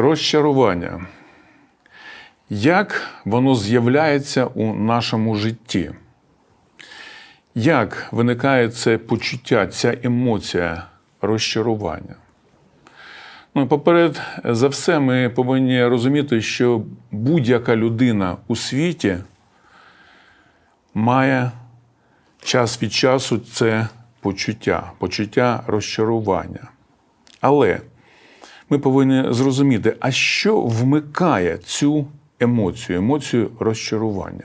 Розчарування. Як воно з'являється у нашому житті? Як виникає це почуття, ця емоція розчарування? Ну, поперед за все, ми повинні розуміти, що будь-яка людина у світі має час від часу це почуття, почуття розчарування. Але ми повинні зрозуміти, а що вмикає цю емоцію, емоцію розчарування.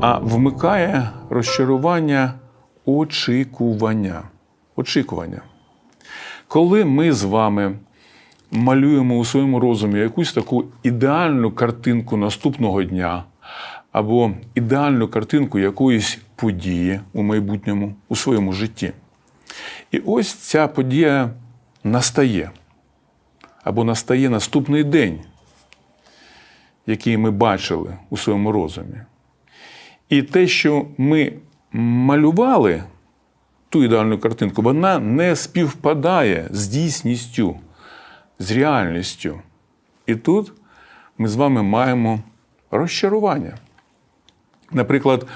А вмикає розчарування очікування. Очікування. Коли ми з вами малюємо у своєму розумі якусь таку ідеальну картинку наступного дня, або ідеальну картинку якоїсь події у майбутньому у своєму житті. І ось ця подія настає, або настає наступний день, який ми бачили у своєму розумі. І те, що ми малювали ту ідеальну картинку, вона не співпадає з дійсністю, з реальністю. І тут ми з вами маємо розчарування. Наприклад,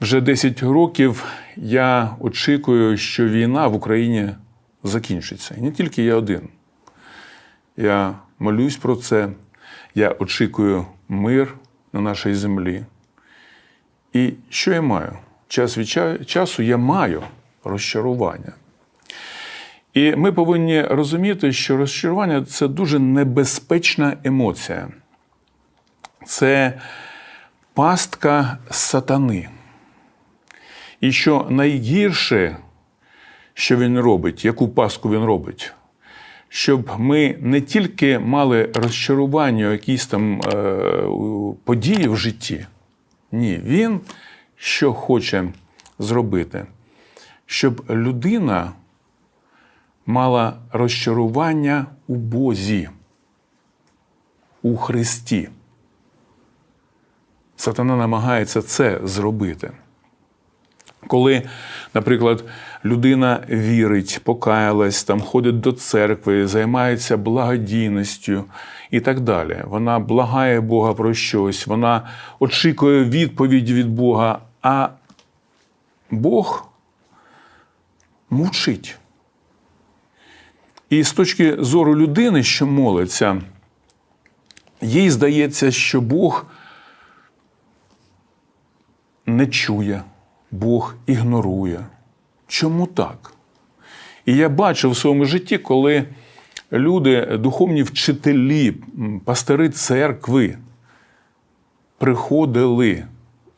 вже 10 років я очікую, що війна в Україні закінчиться. І не тільки я один. Я молюсь про це, я очікую мир на нашій землі. І що я маю? Час від часу я маю розчарування. І ми повинні розуміти, що розчарування це дуже небезпечна емоція. Це пастка сатани. І що найгірше, що він робить, яку пастку він робить, щоб ми не тільки мали розчарування, якісь там е, події в житті. Ні, він що хоче зробити, щоб людина мала розчарування у Бозі, у Христі. Сатана намагається це зробити. Коли, наприклад, людина вірить, покаялась, там ходить до церкви, займається благодійністю і так далі. Вона благає Бога про щось, вона очікує відповіді від Бога, а Бог мовчить. І з точки зору людини, що молиться, їй здається, що Бог не чує, Бог ігнорує. Чому так? І я бачив в своєму житті, коли люди, духовні вчителі, м, пастори церкви приходили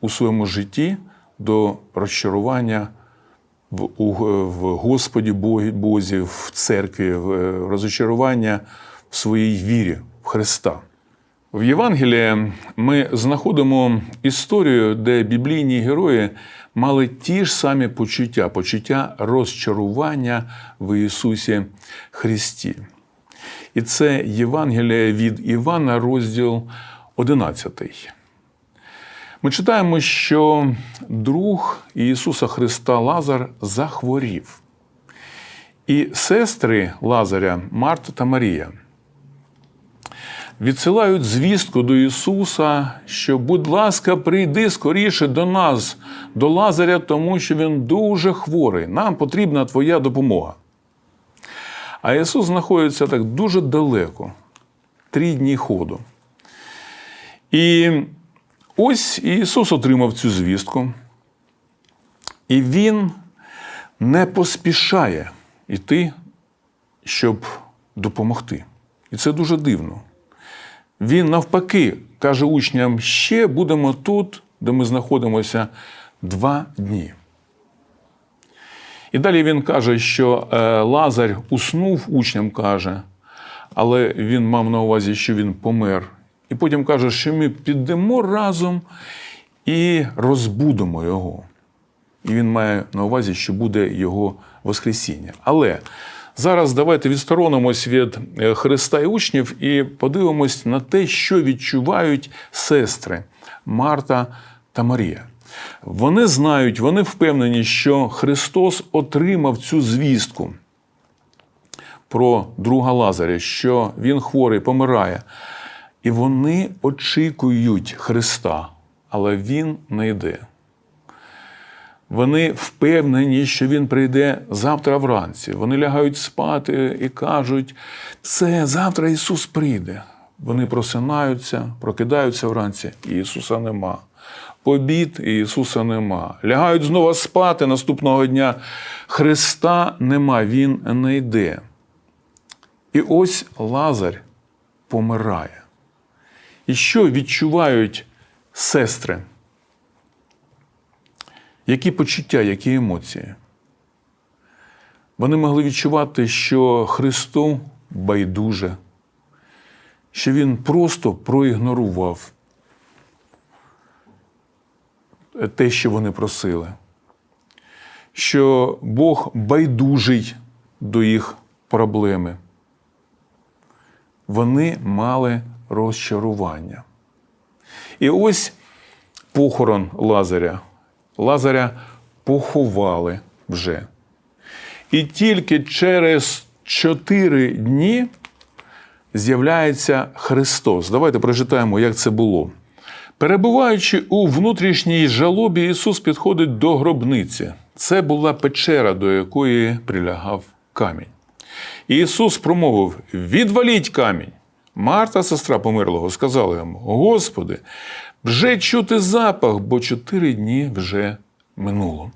у своєму житті до розчарування в, у, в Господі Бозі, в церкві, в е, розчарування в своїй вірі в Христа. В Євангелії ми знаходимо історію, де біблійні герої мали ті ж самі почуття, почуття розчарування в Ісусі Христі. І це Євангеліє від Івана, розділ 11. Ми читаємо, що друг Ісуса Христа Лазар захворів. І сестри Лазаря Марта та Марія відсилають звістку до Ісуса, що, будь ласка, прийди скоріше до нас, до Лазаря, тому що він дуже хворий. Нам потрібна Твоя допомога. А Ісус знаходиться так дуже далеко, три дні ходу. І ось Ісус отримав цю звістку, і Він не поспішає йти, щоб допомогти. І це дуже дивно. Він навпаки каже учням: ще будемо тут, де ми знаходимося, два дні. І далі він каже, що е, Лазар уснув, учням каже, але він мав на увазі, що він помер. І потім каже, що ми підемо разом і розбудемо його. І він має на увазі, що буде його Воскресіння. Але зараз давайте відсторонимось від е, Христа і учнів і подивимось на те, що відчувають сестри Марта та Марія. Вони знають, вони впевнені, що Христос отримав цю звістку про друга Лазаря, що він хворий, помирає. І вони очікують Христа, але Він не йде. Вони впевнені, що він прийде завтра вранці. Вони лягають спати і кажуть, це завтра Ісус прийде. Вони просинаються, прокидаються вранці, і Ісуса нема. Обід і Ісуса нема. Лягають знову спати наступного дня. Христа нема, Він не йде. І ось Лазар помирає. І що відчувають сестри? Які почуття, які емоції? Вони могли відчувати, що Христу байдуже, що Він просто проігнорував те, що вони просили, що Бог байдужий до їх проблеми. Вони мали розчарування. І ось похорон Лазаря. Лазаря поховали вже. І тільки через чотири дні з'являється Христос. Давайте прочитаємо, як це було. Перебуваючи у внутрішній жалобі, Ісус підходить до гробниці. Це була печера, до якої прилягав камінь. Ісус промовив: Відваліть камінь. Марта, сестра померлого, сказала йому: Господи, вже чути запах, бо чотири дні вже минуло.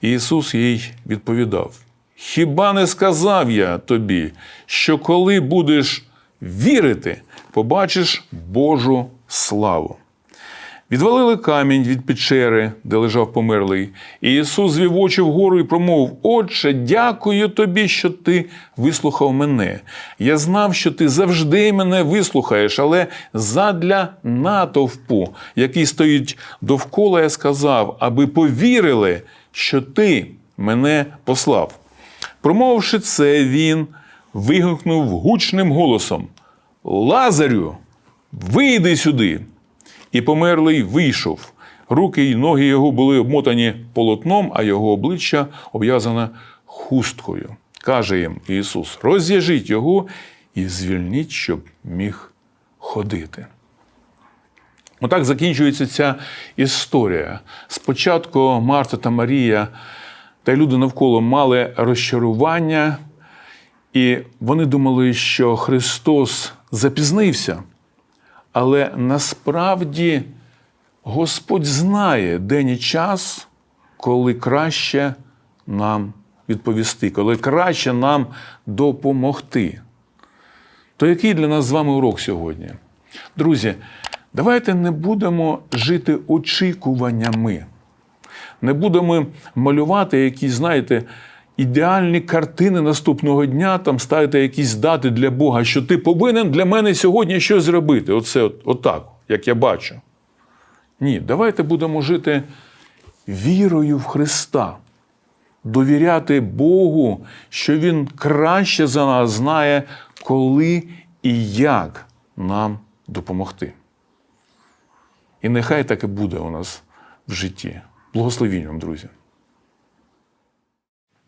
І Ісус їй відповідав: Хіба не сказав я тобі, що коли будеш вірити, побачиш Божу славу? Відвалили камінь від печери, де лежав померлий, і Ісус звів очі вгору і промовив: Отче, дякую тобі, що ти вислухав мене. Я знав, що ти завжди мене вислухаєш, але задля натовпу, який стоїть довкола, я сказав, аби повірили, що ти мене послав. Промовивши це, він вигукнув гучним голосом: Лазарю, вийди сюди! І померлий вийшов. Руки й ноги його були обмотані полотном, а його обличчя обв'язане хусткою. Каже їм Ісус: розв'яжіть його і звільніть, щоб міг ходити. Отак закінчується ця історія. Спочатку Марта та Марія та й люди навколо мали розчарування, і вони думали, що Христос запізнився. Але насправді Господь знає день і час, коли краще нам відповісти, коли краще нам допомогти. То який для нас з вами урок сьогодні? Друзі, давайте не будемо жити очікуваннями, не будемо малювати якісь, знаєте, ідеальні картини наступного дня, там ставити якісь дати для Бога, що ти повинен для мене сьогодні щось зробити. Оце от, отак, як я бачу. Ні, давайте будемо жити вірою в Христа, довіряти Богу, що Він краще за нас знає, коли і як нам допомогти. І нехай так і буде у нас в житті. Благословінь вам, друзі.